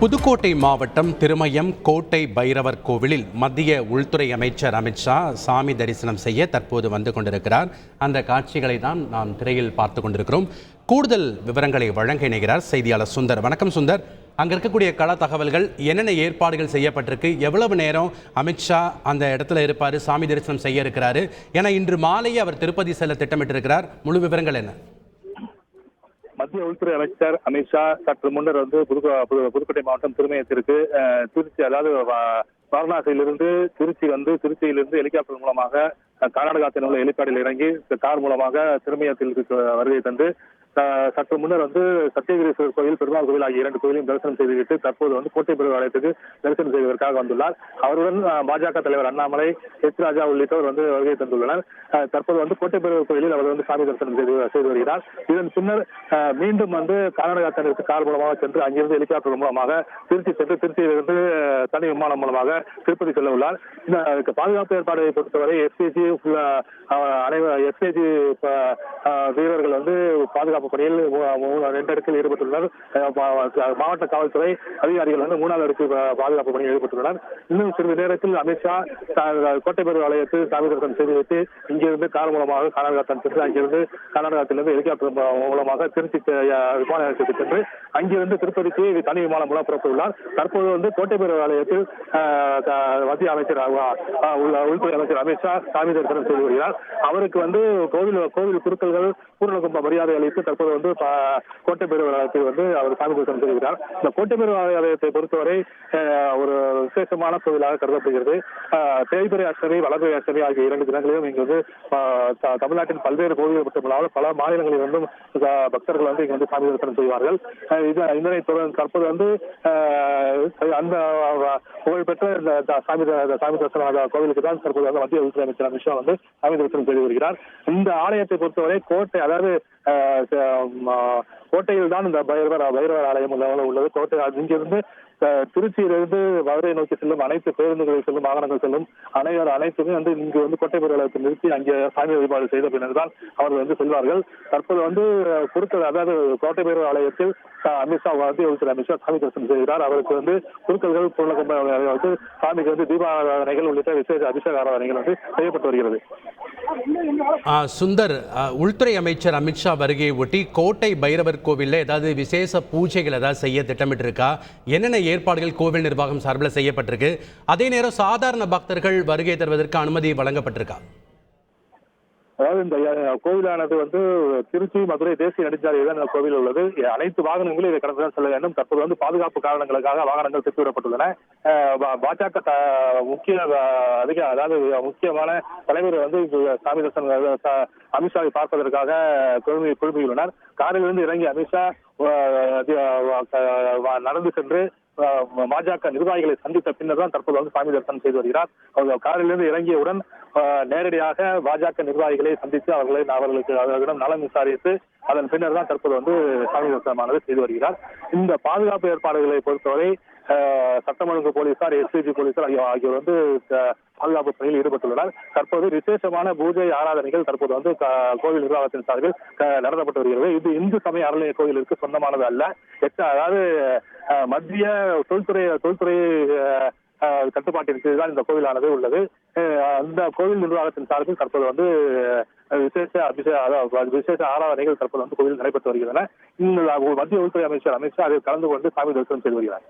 புதுக்கோட்டை மாவட்டம் திருமயம் கோட்டை பைரவர் கோவிலில் மத்திய உள்துறை அமைச்சர் அமித்ஷா சாமி தரிசனம் செய்ய தற்போது வந்து கொண்டிருக்கிறார். அந்த காட்சிகளை தான் நாம் திரையில் பார்த்து கொண்டிருக்கிறோம். கூடுதல் விவரங்களை வழங்க இணைகிறார் செய்தியாளர் சுந்தர். வணக்கம் சுந்தர். அங்கே இருக்கக்கூடிய கள தகவல்கள் என்னென்ன ஏற்பாடுகள் செய்யப்பட்டிருக்கு எவ்வளவு நேரம் அமித்ஷா அந்த இடத்துல இருப்பார் சாமி தரிசனம் செய்ய இருக்கிறாரு ஏன்னா இன்று மாலையே அவர் திருப்பதி செல்ல திட்டமிட்டிருக்கிறார். முழு விவரங்கள் என்ன? மத்திய உள்துறை அமைச்சர் அமித்ஷா சற்று முன்னர் வந்து புதுக்கோ புது- புதுக்கோட்டை மாவட்டம் திருமயத்திற்கு அஹ், திருச்சி அதாவது வாரணாசியிலிருந்து திருச்சி வந்து திருச்சியிலிருந்து ஹெலிகாப்டர் மூலமாக அஹ், கர்நாடகத்தில் உள்ள ஹெலிகாப்டரில் இறங்கி கார் மூலமாக திருமயத்தில் வருகை தந்து சற்று முன்னர் வந்து சத்தியகிரீஸ்வரர் கோயில் பெருமாள் கோயில் ஆகிய இரண்டு கோயிலையும் தரிசனம் செய்துவிட்டு தற்போது வந்து கோட்டை பெரு ஆலயத்துக்கு தரிசனம் செய்வதற்காக வந்துள்ளார். அவருடன் பாஜக தலைவர் அண்ணாமலை எச் ராஜா உள்ளிட்டோர் வந்து வருகை தந்துள்ளனர். தற்போது வந்து கோட்டை பெரு கோயிலில் அவர் வந்து சாமி தரிசனம் செய்து செய்து வருகிறார். இதன் பின்னர் மீண்டும் வந்து கர்நாடகா தனக்கு கார் மூலமாக சென்று அங்கிருந்து ஹெலிகாப்டர் மூலமாக திருச்சி சென்று திருச்சியிலிருந்து தனி விமானம் மூலமாக திருப்பதி செல்ல உள்ளார் இந்த பாதுகாப்பு ஏற்பாடுகளை பொறுத்தவரை எஸ்பிஜி அனைவரும் எஸ்பிஜி வீரர்கள் வந்து பாதுகாப்பு பணியில் ரெண்டு இடத்தில் ஈடுபட்டுள்ளனர். மாவட்ட காவல்துறை அதிகாரிகள் வந்து மூணாவது அடுக்கு பாதுகாப்பு பணியில் ஈடுபட்டுள்ளனர். இன்னும் சிறிது நேரத்தில் அமித்ஷா கோட்டை கோட்டைபெரு ஆலயத்தில் சாமி தரிசனம் வைத்து இங்கிருந்து கார் மூலமாக கர்நாடகா சென்று அங்கிருந்து கர்நாடகத்திலிருந்து ஹெலிகாப்டர் மூலமாக திருச்சி விமான நிலையத்துக்கு சென்று அங்கிருந்து திருப்பதிக்கு தனி விமானம் மூலம் புறப்பட்டுள்ளார் தற்போது வந்து கோட்டைபெரு ஆலயத்தில் மத்திய அமைச்சர் உள்துறை அமைச்சர் அமித்ஷா சாமி தரிசனம் செய்து வருகிறார். அவருக்கு வந்து கோவில் கோவில் குருக்கள்கள் பூர்ணகும்ப மரியாதை அளித்து தற்போது வந்து ப- ஆலயத்தில் வந்து அவர் சாமி தரிசனம் செய்கிறார் இந்த கோட்டைபெரு ஆலயத்தை பொறுத்தவரை அஹ், ஒரு விசேஷமான கோவிலாக கருதப்படுகிறது. அஹ், தேய்பிரை அஷ்டமி வளர்பிரை அஷ்டமி ஆகிய இரண்டு தினங்களிலும் இங்கு வந்து த- தமிழ்நாட்டின் பல்வேறு கோவில்கள் மட்டுமல்லாமல் பல மாநிலங்களில் இருந்தும் பக்தர்கள் வந்து இங்கு வந்து சாமி தரிசனம் செய்வார்கள். இது இதனை தற்போது வந்து அந்த புகழ்பெற்ற இந்த சாமி சாமி தர்சன கோவிலுக்கு தான் தற்போது வந்து மத்திய உள்துறை அமைச்சர் அமித்ஷா வந்து சாமி தரிசனம் செய்து வருகிறார். இந்த ஆலயத்தை பொறுத்தவரை கோட்டை அதாவது கோட்டையில் தான் இந்த பைரவர் பைரவர் ஆலயம் உள்ளது. கோட்டை இங்கிருந்து திருச்சியிலிருந்து மதுரை நோக்கி செல்லும் அனைத்து பேருந்துகளில் செல்லும் வாகனங்கள் செல்லும் அனைவர் அனைத்துமே வந்து இங்கு வந்து கோட்டை பேரலயத்தில் நிறுத்தி அங்கே சாமி வழிபாடு செய்த பின்னர் தான் அவர்கள் வந்து செல்வார்கள். தற்போது வந்து குறுக்கள் அதாவது கோட்டை பேரூர் ஆலயத்தில் அமித்ஷா மத்திய உள்துறை அமித்ஷா சாமி தரிசனம் செய்கிறார். அவருக்கு வந்து குருக்கள்கள் பூர்ணகும்ப வந்து சாமிக்கு வந்து தீபாராதனைகள் உள்ளிட்ட விசேஷ அபிஷேக ஆராதனைகள் வந்து செய்யப்பட்டு வருகிறது. சுந்தர் உள்துறை அமைச்சர் அமித்ஷா வருகையை ஒட்டி கோட்டை பைரவர் கோவிலில் ஏதாவது விசேஷ பூஜைகள் ஏதாவது செய்ய திட்டமிட்டிருக்கா? என்னென்ன ஏற்பாடுகள் கோவில் நிர்வாகம் சார்பில் செய்யப்பட்டிருக்கு. அதே நேரம் சாதாரண பக்தர்கள் வருகை தருவதற்கு அனுமதி வழங்கப்பட்டிருக்கா? அதாவது இந்த கோவிலானது வந்து திருச்சி மதுரை தேசிய நெடுஞ்சாலையில் தான் இந்த கோவில் உள்ளது. அனைத்து வாகனங்களும் இதை கடந்து செல்ல வேண்டும். தற்போது வந்து பாதுகாப்பு காரணங்களுக்காக வாகனங்கள் திருப்பிவிடப்பட்டுள்ளன பாஜக முக்கிய அதிக அதாவது முக்கியமான தலைவர் வந்து சாமி தரிசனம் அமித்ஷாவை பார்ப்பதற்காக குழுமி குழுமியுள்ளனர். காரிலிருந்து இறங்கி அமித்ஷா நடந்து சென்று பாஜக நிர்வாகிகளை சந்தித்த பின்னர் தான் தற்போது வந்து சாமி தரிசனம் செய்து வருகிறார். அவர் காரிலிருந்து இறங்கியவுடன் நேரடியாக பாஜக நிர்வாகிகளை சந்தித்து அவர்களை அவர்களுக்கு அவர்களிடம் நலம் விசாரித்து அதன் பின்னர் தான் தற்போது வந்து சாமி தரிசனமானது செய்து வருகிறார். இந்த பாதுகாப்பு ஏற்பாடுகளை பொறுத்தவரை சட்டம் ஒழுங்கு போலீசார் எஸ்பிஜி போலீசார் ஆகியோர் வந்து பாதுகாப்பு பணியில் ஈடுபட்டுள்ளனர். தற்போது விசேஷமான பூஜை ஆராதனைகள் தற்போது வந்து கோவில் நிர்வாகத்தின் சார்பில் நடத்தப்பட்டு வருகிறது. இது இந்து சமய அறநிலைய கோவிலுக்கு சொந்தமானது அல்ல. அதாவது மத்திய தொழில்துறை தொழில்துறை கட்டுப்பாட்டின் கீழ் தான் இந்த கோவிலானது உள்ளது. அந்த கோவில் நிர்வாகத்தின் சார்பில் தற்போது வந்து விசேஷ அபிஷேக அதாவது விசேஷ ஆராதனைகள் தற்போது வந்து கோவில் நடைபெற்று வருகின்றன. இந்த மத்திய உள்துறை அமைச்சர் அமித்ஷா அதில் கலந்து கொண்டு சாமி தரிசனம் செய்து வருகிறார்.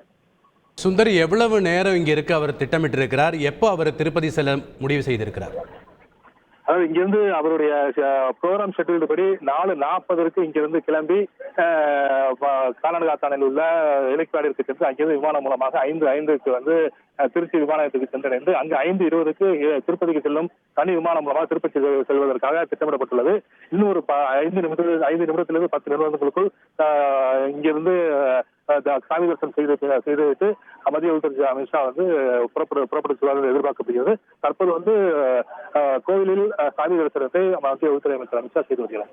சுந்தர் எவ்வளவு நேரம் இங்க இருக்க? அவர் திட்டமிட்டு இருக்கிறார் எப்போ அவர் திருப்பதி செல்ல முடிவு செய்திருக்கிறார்? அதாவது இங்கிருந்து அவருடைய ப்ரோக்ராம் ஷெட்யூல் படி நாலு நாற்பதற்கு இங்கிருந்து கிளம்பி அஹ், உள்ள இலக்கியாடிற்கு சென்று அங்கிருந்து விமானம் மூலமாக ஐந்து ஐந்துக்கு வந்து திருச்சி விமானத்துக்கு சென்றடைந்து அங்கு ஐந்து இருபதுக்கு திருப்பதிக்கு செல்லும் தனி விமானம் மூலமாக திருப்பதி செல்வதற்காக திட்டமிடப்பட்டுள்ளது. இன்னும் ஒரு ஐந்து நிமிடத்தில் ஐந்து நிமிடத்திலிருந்து பத்து நிமிடங்களுக்குள் அஹ், இங்கிருந்து சாமி தரிசனம் செய்து செய்துவிட்டு மத்திய உள்துறை அமித்ஷா வந்து புறப்பட புறப்பட்டு செல்வார்கள் எதிர்பார்க்கப்படுகிறது. தற்போது வந்து கோவிலில் சாமி தரிசனத்தை மத்திய உள்துறை அமைச்சர் அமித்ஷா செய்து வருகிறார்.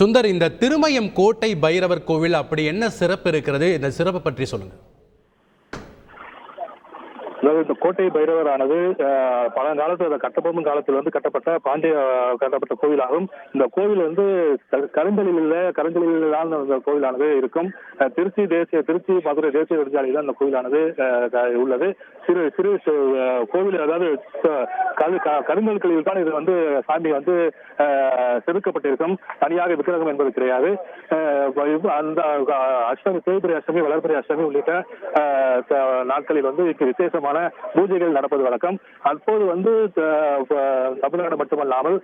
சுந்தர் இந்த திருமயம் கோட்டை பைரவர் கோவில் அப்படி என்ன சிறப்பு இருக்கிறது? இந்த சிறப்பு பற்றி சொல்லுங்க. அதாவது இந்த கோட்டை பைரவரானது அஹ், பழங்காலத்தில் அந்த கட்டபொம்மன் காலத்தில் வந்து கட்டப்பட்ட பாண்டிய கட்டப்பட்ட கோவிலாகும். இந்த கோவில் வந்து க- கருங்கலில் உள்ள கருங்கலில் தான் கோவிலானது இருக்கும். திருச்சி தேசிய திருச்சி மதுரை தேசிய நெடுஞ்சாலையில் அந்த கோவிலானது உள்ளது. சிறு சிறு கோவில் அதாவது கருங்கல்களில் க- தான் இது வந்து சாமி வந்து செதுக்கப்பட்டிருக்கும். தனியாக விக்கிரகம் என்பது கிடையாது. அந்த அஷ்டமி தேய்பிரி அஷ்டமி வளர்பிரி அஷ்டமி உள்ளிட்ட நாட்களில் வந்து இங்கு விசேஷமான பூஜைகள் நடப்பது வழக்கம். அப்போது வந்து தமிழ்நாடு மட்டுமல்லாமல்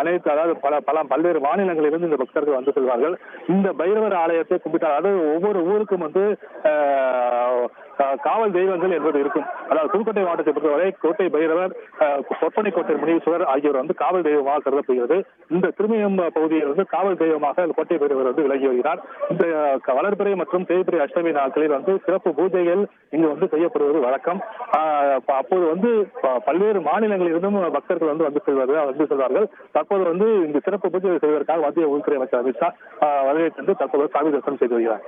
அனைத்து அதாவது பல பல பல்வேறு மாநிலங்களிலிருந்து இந்த பக்தர்கள் வந்து செல்வார்கள். இந்த பைரவர் ஆலயத்தை கும்பிட்டால் அதாவது ஒவ்வொரு ஊருக்கும் வந்து காவல் தெய்வங்கள் என்பது இருக்கும். அதாவது புதுக்கோட்டை மாவட்டத்தை பொறுத்தவரை கோட்டை பைரவர் அஹ், பொற்பனை கோட்டை முனீஸ்வரர் ஆகியோர் வந்து காவல் தெய்வமாக கருதப்படுகிறது. இந்த திருமயம் பகுதியில் வந்து காவல் தெய்வமாக கோட்டை பைரவர் வந்து விலகி வருகிறார். இந்த வளர்பிறை மற்றும் தேய்பிறை அஷ்டமி நாட்களில் வந்து சிறப்பு பூஜைகள் இங்கு வந்து செய்யப்படுவது வழக்கம். ஆஹ், அப்போது வந்து பல்வேறு மாநிலங்களிலிருந்தும் பக்தர்கள் வந்து வந்து செல்வார்கள் வந்து செல்வார்கள். தற்போது வந்து இந்த சிறப்பு பூஜை செய்வதற்காக மத்திய உள்துறை அமைச்சர் அமித்ஷா வரவேற்று தற்போது சாமி தரிசனம் செய்து வருகிறார்.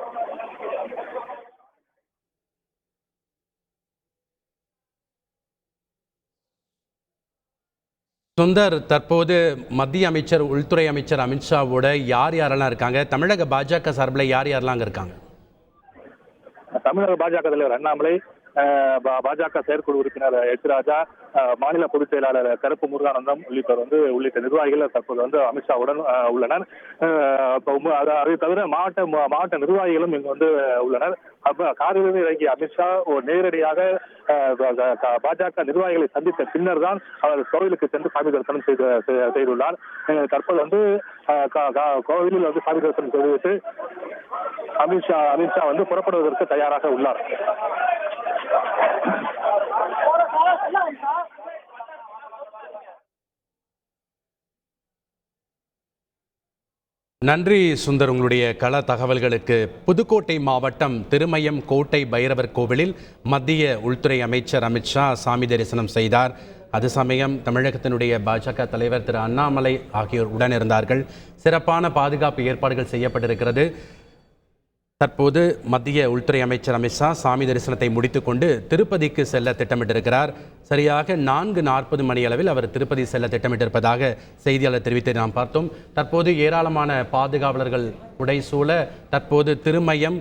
சுந்தர் தற்போது மத்திய அமைச்சர் உள்துறை அமைச்சர் அமித்ஷாவோட யார் யாரெல்லாம் இருக்காங்க? தமிழக பாஜக சார்பில் யார் யாரெல்லாம் இருக்காங்க? தமிழக பாஜக தலைவர் அண்ணாமலை பாஜக செயற்குழு உறுப்பினர் எச் ராஜா மாநில பொதுச் செயலாளர் கருப்பு முருகானந்தம் உள்ளிட்டோர் வந்து உள்ளிட்ட நிர்வாகிகள் தற்போது வந்து அமித்ஷாவுடன் உள்ளனர். அதை தவிர மாவட்ட மாவட்ட நிர்வாகிகளும் இங்கு வந்து உள்ளனர். காரிலிருந்து இறங்கிய அமித்ஷா நேரடியாக பாஜக நிர்வாகிகளை சந்தித்த பின்னர் தான் அவர் கோவிலுக்கு சென்று சாமி தரிசனம் செய்து செய்துள்ளார். தற்போது வந்து கோவிலில் வந்து சாமி தரிசனம் செய்துவிட்டு அமித்ஷா அமித்ஷா வந்து புறப்படுவதற்கு தயாராக உள்ளார். நன்றி சுந்தர் உங்களுடைய கள தகவல்களுக்கு புதுக்கோட்டை மாவட்டம் திருமயம் கோட்டை பைரவர் கோவிலில் மத்திய உள்துறை அமைச்சர் அமித்ஷா சாமி தரிசனம் செய்தார். அது சமயம் தமிழகத்தினுடைய பாஜக தலைவர் திரு அண்ணாமலை ஆகியோர் உடன் இருந்தார்கள். சிறப்பான பாதுகாப்பு ஏற்பாடுகள் செய்யப்பட்டிருக்கிறது. தற்போது மத்திய உள்துறை அமைச்சர் அமித்ஷா சாமி தரிசனத்தை முடித்துக்கொண்டு திருப்பதிக்கு செல்ல திட்டமிட்டிருக்கிறார். சரியாக நான்கு நாற்பது மணி அளவில் அவர் திருப்பதி செல்ல திட்டமிட்டிருப்பதாக செய்தியாளர் தெரிவித்து நாம் பார்த்தோம். தற்போது ஏராளமான பாதுகாவலர்கள் உடைசூழ தற்போது திருமயம்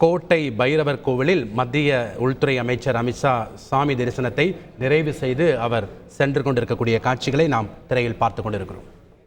கோட்டை பைரவர் கோவிலில் மத்திய உள்துறை அமைச்சர் அமித்ஷா சாமி தரிசனத்தை நிறைவு செய்து அவர் சென்று கொண்டிருக்கக்கூடிய காட்சிகளை நாம் திரையில் பார்த்து கொண்டிருக்கிறோம்.